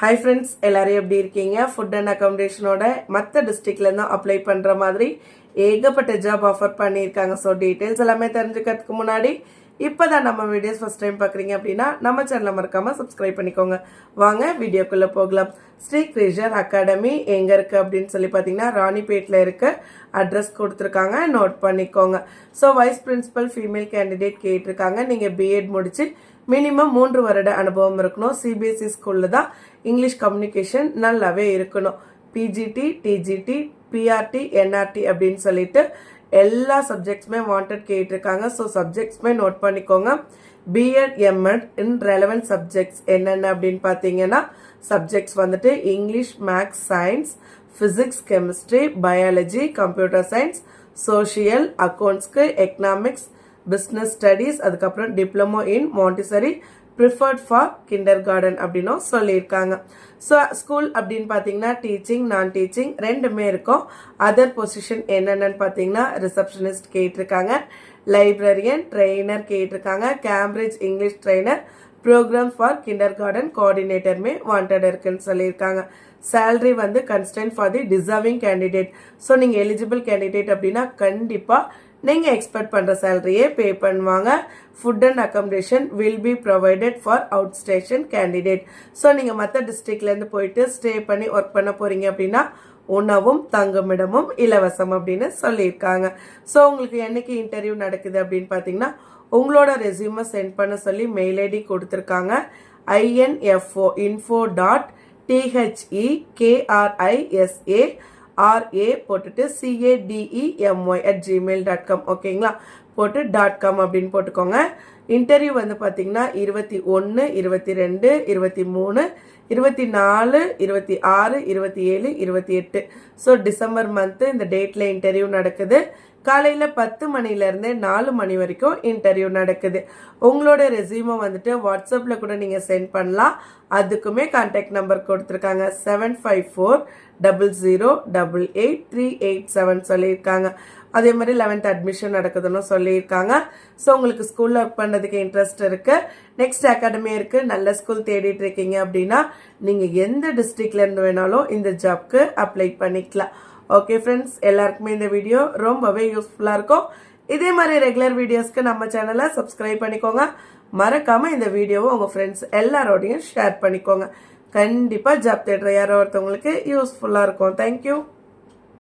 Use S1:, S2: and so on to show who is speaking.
S1: Hi friends எல்லாரும் எப்படி இருக்கீங்க? ஃபுட் அண்ட் அக்காமடேஷனோட மற்ற டிஸ்ட்ரிக்ட்லேருந்து அப்ளை பண்ணுற மாதிரி ஏகப்பட்ட ஜாப் ஆஃபர் பண்ணியிருக்காங்க. ஸோ டீட்டெயில்ஸ் எல்லாமே தெரிஞ்சுக்கிறதுக்கு முன்னாடி இப்போ தான் நம்ம வீடியோஸ் ஃபஸ்ட் டைம் பார்க்குறீங்க அப்படின்னா நம்ம சேனலை மறக்காமல் சப்ஸ்கிரைப் பண்ணிக்கோங்க. வாங்க வீடியோக்குள்ளே போகலாம். ஸ்ரீ கிரேஷர் அகாடமி எங்கே இருக்குது அப்படின்னு சொல்லி பார்த்தீங்கன்னா ராணிப்பேட்டில் இருக்க. அட்ரஸ் கொடுத்துருக்காங்க. நோட் பண்ணிக்கோங்க. So vice principal female candidate கேட்டிருக்காங்க. நீங்கள் பிஎட் முடித்து மினிமம் மூன்று வருட அனுபவம் இருக்கணும். சிபிஎஸ்சி ஸ்கூலில் தான் இங்கிலீஷ் கம்யூனிகேஷன் நல்லாவே இருக்கணும். பிஜிடி டிஜிடி பிஆர்டி என்ஆர்டி அப்படின்னு சொல்லிட்டு எல்லா சப்ஜெக்ட்ஸுமே வாண்டட் கேட்டிருக்காங்க. ஸோ சப்ஜெக்ட்ஸுமே நோட் பண்ணிக்கோங்க. B Ed M Ed in relevant subjects என்னென்ன அப்படின்னு பார்த்தீங்கன்னா சப்ஜெக்ட்ஸ் வந்துட்டு English maths science physics chemistry biology computer science social அக்கௌண்ட்ஸ்க்கு economics business studies அதுக்கப்புறம் diploma in Montessori preferred for kindergarten அப்படின்னும் சொல்லியிருக்காங்க. ஸோ ஸ்கூல் அப்படின்னு பார்த்தீங்கன்னா டீச்சிங் நான் டீச்சிங் ரெண்டுமே இருக்கும். அதர் பொசிஷன் என்னென்னு பார்த்தீங்கன்னா ரிசப்ஷனிஸ்ட் கேட்டிருக்காங்க. லைப்ரரியன் ட்ரெயினர் கேட்டிருக்காங்க. Cambridge English trainer program for kindergarten கோஆர்டினேட்டருமே wanted இருக்குன்னு சொல்லியிருக்காங்க. சேலரி வந்து constant for the deserving candidate so நீங்கள் எலிஜிபிள் கேண்டிடேட் அப்படின்னா கண்டிப்பாக நீங்கள் எக்ஸ்பெக்ட் பண்ணுற சேலரியே பே பண்ணுவாங்க. Food and accommodation will be provided for out station candidate so நீங்கள் மற்ற டிஸ்ட்ரிக்ட்லேருந்து போயிட்டு ஸ்டே பண்ணி ஒர்க் பண்ண போகிறீங்க அப்படின்னா உணவும் தங்குமிடமும் இலவசம் அப்படின்னு சொல்லியிருக்காங்க. ஸோ உங்களுக்கு என்னைக்கு இன்டர்வியூ நடக்குது அப்படின்னு பார்த்தீங்கன்னா உங்களோட ரெசியூமை சென்ட் பண்ண சொல்லி மெயில் ஐடி கொடுத்துருக்காங்க. I N F O info dot D H E K R I S A R A போட்டுட்டு C A D E M Y at Gmail dot com ஓகேங்களா போட்டு டாட் காம் அப்படின்னு போட்டுக்கோங்க. Interview வந்து பார்த்தீங்கன்னா இருபத்தி ஒன்று இருபத்தி ரெண்டு இருபத்தி மூணு இருபத்தி நாலு இருபத்தி ஆறு இருபத்தி ஏழு இருபத்தி எட்டு. ஸோ டிசம்பர் மந்த்து இந்த டேட்டில் இன்டர்வியூ நடக்குது. காலையில் பத்து மணிலேருந்தே நாலு மணி வரைக்கும் இன்டர்வியூ நடக்குது. உங்களோட ரெசியூமை வந்துட்டு வாட்ஸ்அப்பில் கூட நீங்கள் சென்ட் பண்ணலாம். அதுக்குமே கான்டாக்ட் நம்பர் கொடுத்துருக்காங்க. Seven five four double zero double eight three eight seven சொல்லியிருக்காங்க. அதே மாதிரி லெவன்த் அட்மிஷன் நடக்குதுன்னு சொல்லியிருக்காங்க. ஸோ உங்களுக்கு ஸ்கூலில் ஒர்க் பண்ணுறதுக்கு இன்ட்ரெஸ்ட் இருக்குது நெக்ஸ்ட் அகாடமி இருக்குது நல்ல ஸ்கூல் தேடிட்டு இருக்கீங்க அப்படின்னா நீங்கள் எந்த டிஸ்ட்ரிக்ட்லேருந்து வேணாலும் இந்த ஜாப்க்கு அப்ளை பண்ணிக்கலாம். ஓகே ஃப்ரெண்ட்ஸ் எல்லாருக்குமே இந்த வீடியோ ரொம்பவே யூஸ்ஃபுல்லாக இருக்கும். இதே மாதிரி ரெகுலர் வீடியோஸ்க்கு நம்ம சேனலை சப்ஸ்கிரைப் பண்ணிக்கோங்க. மறக்காமல் இந்த வீடியோவை உங்கள் ஃப்ரெண்ட்ஸ் எல்லாரோடையும் ஷேர் பண்ணிக்கோங்க. கண்டிப்பாக ஜாப் தேடுற யாரோ ஒருத்தவங்களுக்கு யூஸ்ஃபுல்லாக இருக்கும். தேங்க்யூ